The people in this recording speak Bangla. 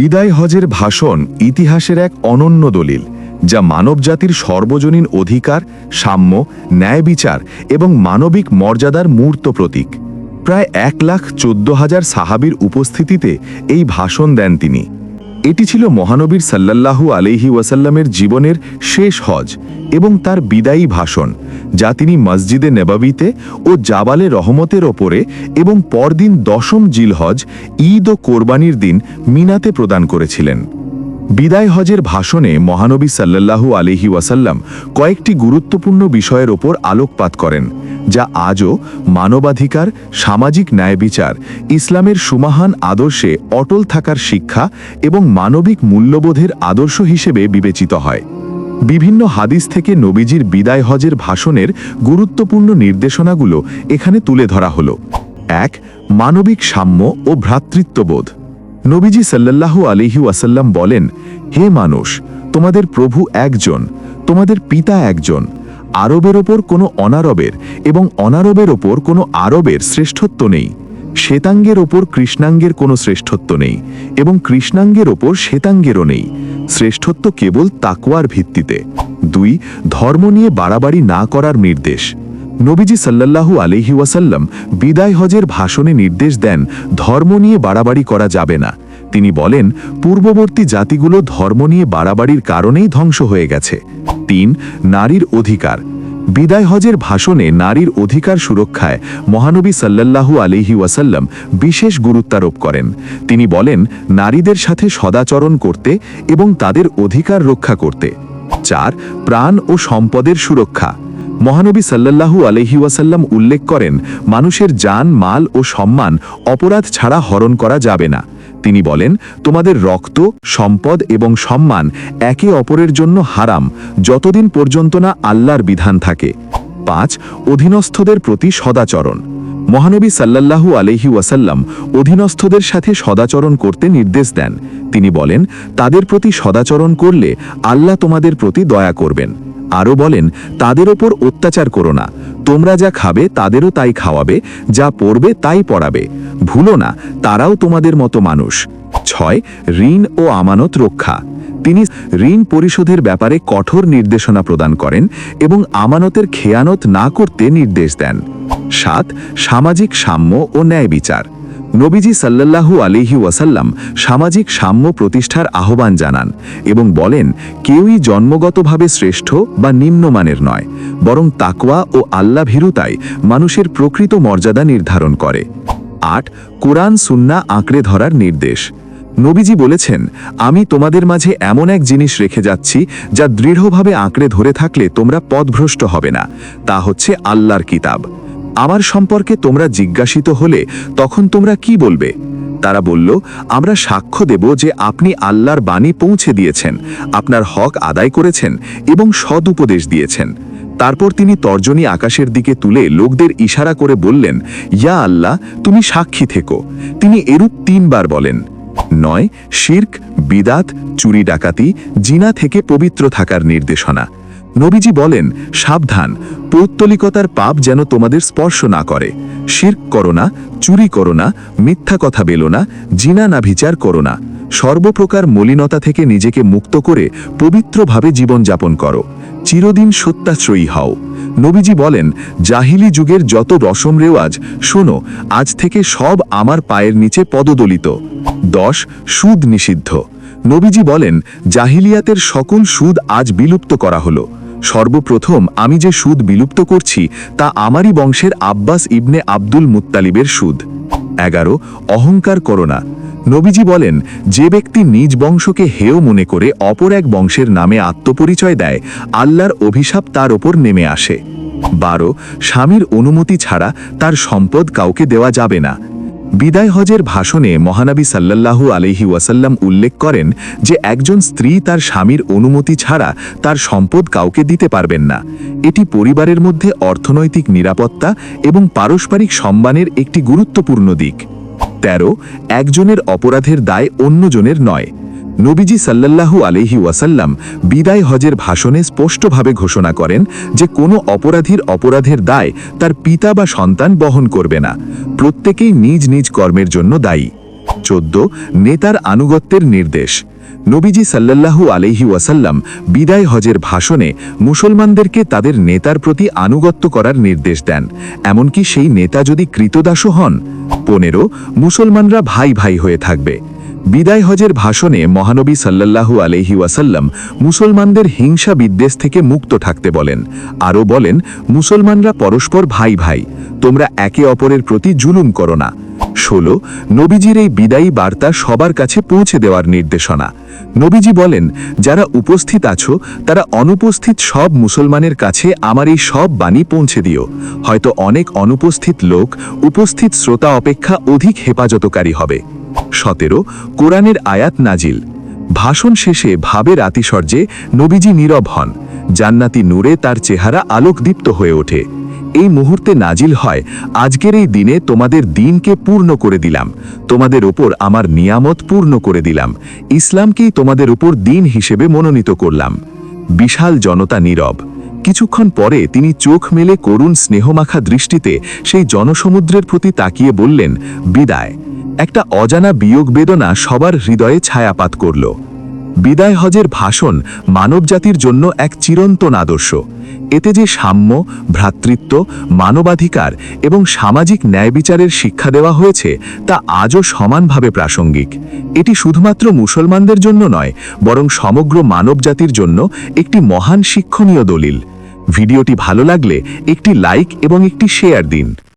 বিদায় হজের ভাষণ ইতিহাসের এক অনন্য দলিল, যা মানবজাতির সর্বজনীন অধিকার, সাম্য ন্যায় বিচার এবং মানবিক মর্যাদার মূর্ত প্রতীক। প্রায় এক লাখ চোদ্দ হাজার সাহাবির উপস্থিতিতে এই ভাষণ দেন তিনি। এটি ছিল মহানবীর সাল্লাল্লাহু আলহি ওয়াসাল্লামের জীবনের শেষ হজ এবং তার বিদায়ী ভাষণ। যা তিনি মসজিদে নেবাবিতে ও জাবালে রহমতের ওপরে এবং পরদিন দশম জিলহজ, ঈদ ও কোরবানির দিন মিনাতে প্রদান করেছিলেন। বিদায় হজের ভাষণে মহানবী সাল্লাল্লাহু আলহি ওয়াসাল্লাম কয়েকটি গুরুত্বপূর্ণ বিষয়ের ওপর আলোকপাত করেন, যা আজও মানবাধিকার, সামাজিক ন্যায় বিচার, ইসলামের সুমাহান আদর্শে অটল থাকার শিক্ষা এবং মানবিক মূল্যবোধের আদর্শ হিসেবে বিবেচিত হয়। বিভিন্ন হাদিস থেকে নবীজির বিদায় হজের ভাষণের গুরুত্বপূর্ণ নির্দেশনাগুলো এখানে তুলে ধরা হলো। এক, মানবিক সাম্য ও ভ্রাতৃত্ববোধ। নবীজি সাল্লাল্লাহু আলিহি ওয়াসাল্লাম বলেন, হে মানুষ, তোমাদের প্রভু একজন, তোমাদের পিতা একজন। আরবের ওপর কোনো অনারবের এবং অনারবের ওপর কোনো আরবের শ্রেষ্ঠত্ব নেই। শ্বেতাঙ্গের ওপর কৃষ্ণাঙ্গের কোনো শ্রেষ্ঠত্ব নেই এবং কৃষ্ণাঙ্গের ওপর শ্বেতাঙ্গেরও নেই। শ্রেষ্ঠত্ব কেবল তাকুয়ার ভিত্তিতে। দুই, ধর্ম নিয়ে বাড়াবাড়ি না করার নির্দেশ। নবীজি সাল্লাহু আলহি ওয়াসাল্লাম বিদায় হজের ভাষণে নির্দেশ দেন, ধর্ম নিয়ে বাড়াবাড়ি করা যাবে না। তিনি বলেন, পূর্ববর্তী জাতিগুলো ধর্ম নিয়ে বাড়াবাড়ির কারণেই ধ্বংস হয়ে গেছে। তিন, নারীর অধিকার। বিদায় হজের ভাষণে নারীর অধিকার সুরক্ষায় মহানবী সাল্লাল্লাহু আলিহি ওয়াসাল্লাম বিশেষ গুরুত্বারোপ করেন। তিনি বলেন, নারীদের সাথে সদাচরণ করতে এবং তাদের অধিকার রক্ষা করতে। চার, প্রাণ ও সম্পদের সুরক্ষা। মহানবী সাল্লাল্লাহু আলহি ওয়াসাল্লাম উল্লেখ করেন, মানুষের যান মাল ও সম্মান অপরাধ ছাড়া হরণ করা যাবে না। তিনি বলেন, তোমাদের রক্ত, সম্পদ এবং সম্মান একে অপরের জন্য হারাম, যতদিন পর্যন্ত না আল্লাহর বিধান থাকে। পাঁচ, অধীনস্থদের প্রতি সদাচরণ। মহানবী সাল্লাল্লাহু আলহি ওয়াসাল্লাম অধীনস্থদের সাথে সদাচরণ করতে নির্দেশ দেন। তিনি বলেন, তাদের প্রতি সদাচরণ করলে আল্লাহ তোমাদের প্রতি দয়া করবেন। আরও বলেন, তাদের ওপর অত্যাচার করো না। তোমরা যা খাবে, তাদেরও তাই খাওয়াবে, যা পড়বে, তাই পড়াবে। ভুলো না, তারাও তোমাদের মতো মানুষ। ছয়, ঋণ ও আমানত রক্ষা। তিনি ঋণ পরিশোধের ব্যাপারে কঠোর নির্দেশনা প্রদান করেন এবং আমানতের খেয়ানত না করতে নির্দেশ দেন। সাত, সামাজিক সাম্য ও ন্যায় বিচার। নবীজি সাল্লাল্লাহু আলিহি ওয়াসাল্লাম সামাজিক সাম্য প্রতিষ্ঠার আহ্বান জানান এবং বলেন, কেউই জন্মগতভাবে শ্রেষ্ঠ বা নিম্নমানের নয়, বরং তাকওয়া ও আল্লাহ ভীরুতাই মানুষের প্রকৃত মর্যাদা নির্ধারণ করে। আট, কোরআন, সুন্না আঁকড়ে ধরার নির্দেশ। নবীজি বলেছেন, আমি তোমাদের মাঝে এমন এক জিনিস রেখে যাচ্ছি যা দৃঢ়ভাবে আঁকড়ে ধরে থাকলে তোমরা পদভ্রষ্ট হবে না, তা হচ্ছে আল্লাহর কিতাব। আমার সম্পর্কে তোমরা জিজ্ঞাসিত হলে তখন তোমরা কি বলবে? তারা বলল, আমরা সাক্ষ্য দেব যে আপনি আল্লাহর বাণী পৌঁছে দিয়েছেন, আপনার হক আদায় করেছেন এবং সদুপদেশ দিয়েছেন। তারপর তিনি তর্জনী আকাশের দিকে তুলে লোকদের ইশারা করে বললেন, ইয়া আল্লাহ, তুমি সাক্ষী থেকো। তিনি এরূপ তিনবার বলেন, নয়, শির্ক, বিদাত, চুরি ডাকাতি, জিনা থেকে পবিত্র থাকার নির্দেশনা। নবীজি বলেন, সাবধান, পৌত্তলিকতার পাপ যেন তোমাদের স্পর্শ না করে। শির্ক করো না, চুরি করো না, মিথ্যা কথা বেলো না, জিনা না বিচার করো না। সর্বপ্রকার মলিনতা থেকে নিজেকে মুক্ত করে পবিত্রভাবে জীবনযাপন করো। চিরদিন সত্যাশ্রয়ী হও। নবীজি বলেন, জাহিলি যুগের যত রসম রেওয়াজ, শোনো, আজ থেকে সব আমার পায়ের নিচে পদদলিত। দশ, সুদ নিষিদ্ধ। নবীজি বলেন, জাহিলিয়াতের সকল সুদ আজ বিলুপ্ত করা হলো। সর্বপ্রথম আমি যে সুদ বিলুপ্ত করছি, তা আমারই বংশের আব্বাস ইবনে আব্দুল মুত্তালিবের সুদ। এগারো, অহংকার করোনা নবীজি বলেন, যে ব্যক্তি নিজ বংশকে হেয় মনে করে অপর এক বংশের নামে আত্মপরিচয় দেয়, আল্লাহর অভিশাপ তার ওপর নেমে আসে। বারো, স্বামীর অনুমতি ছাড়া তার সম্পদ কাউকে দেওয়া যাবে না। বিদায় হজের ভাষণে মহানবী সাল্লাল্লাহু আলহি ওয়াসাল্লাম উল্লেখ করেন যে একজন স্ত্রী তার স্বামীর অনুমতি ছাড়া তার সম্পদ কাউকে দিতে পারবেন না। এটি পরিবারের মধ্যে অর্থনৈতিক নিরাপত্তা এবং পারস্পরিক সম্মানের একটি গুরুত্বপূর্ণ দিক। তেরো, একজনের অপরাধের দায় অন্যজনের নয়। নবীজি সাল্লাল্লাহু আলহি ওয়াসাল্লাম বিদায় হজের ভাষণে স্পষ্টভাবে ঘোষণা করেন যে কোনো অপরাধীর অপরাধের দায় তার পিতা বা সন্তান বহন করবে না। প্রত্যেকেই নিজ নিজ কর্মের জন্য দায়ী। চোদ্দ, নেতার আনুগত্যের নির্দেশ। নবীজি সাল্লাল্লাহু আলহি ওয়াসাল্লাম বিদায় হজের ভাষণে মুসলমানদেরকে তাদের নেতার প্রতি আনুগত্য করার নির্দেশ দেন। এমনকি সেই নেতা যদি কৃতদাসও হন, পনেরো, মুসলমানরা ভাই ভাই হয়ে থাকবে। বিদায় হজের ভাষণে মহানবী সাল্লাল্লাহু আলহি ওয়াসাল্লাম মুসলমানদের হিংসা বিদ্বেষ থেকে মুক্ত থাকতে বলেন। আরও বলেন, মুসলমানরা পরস্পর ভাই ভাই, তোমরা একে অপরের প্রতি জুলুম করো না। ষোলো, নবীজির এই বিদায়ী বার্তা সবার কাছে পৌঁছে দেওয়ার নির্দেশনা। নবীজি বলেন, যারা উপস্থিত আছো, তারা অনুপস্থিত সব মুসলমানের কাছে আমার এই সব বাণী পৌঁছে দিও। হয়তো অনেক অনুপস্থিত লোক, উপস্থিত শ্রোতা অপেক্ষা অধিক হেফাজতকারী হবে। সতেরো, কোরআনের আয়াত নাজিল। ভাষণ শেষে ভাবের আতিশর্যে নবীজি নীরব হন। জান্নাতি নূরে তার চেহারা আলোকদীপ্ত হয়ে ওঠে। এই মুহূর্তে নাজিল হয়, আজকের এই দিনে তোমাদের দিনকে পূর্ণ করে দিলাম। তোমাদের ওপর আমার নিয়ামত পূর্ণ করে দিলাম। ইসলামকেই তোমাদের উপর দিন হিসেবে মনোনীত করলাম। বিশাল জনতা নীরব। কিছুক্ষণ পরে তিনি চোখ মেলে করুণ স্নেহমাখা দৃষ্টিতে সেই জনসমুদ্রের প্রতি তাকিয়ে বললেন, বিদায়। একটা অজানা বিয়োগ বেদনা সবার হৃদয়ে ছায়াপাত করল। বিদায় হজের ভাষণ মানবজাতির জন্য এক চিরন্তন আদর্শ। এতে যে সাম্য, ভ্রাতৃত্ব, মানবাধিকার এবং সামাজিক ন্যায় বিচারের শিক্ষা দেওয়া হয়েছে, তা আজও সমানভাবে প্রাসঙ্গিক। এটি শুধুমাত্র মুসলমানদের জন্য নয়, বরং সমগ্র মানবজাতির জন্য একটি মহান শিক্ষণীয় দলিল। ভিডিওটি ভালো লাগলে একটি লাইক এবং একটি শেয়ার দিন।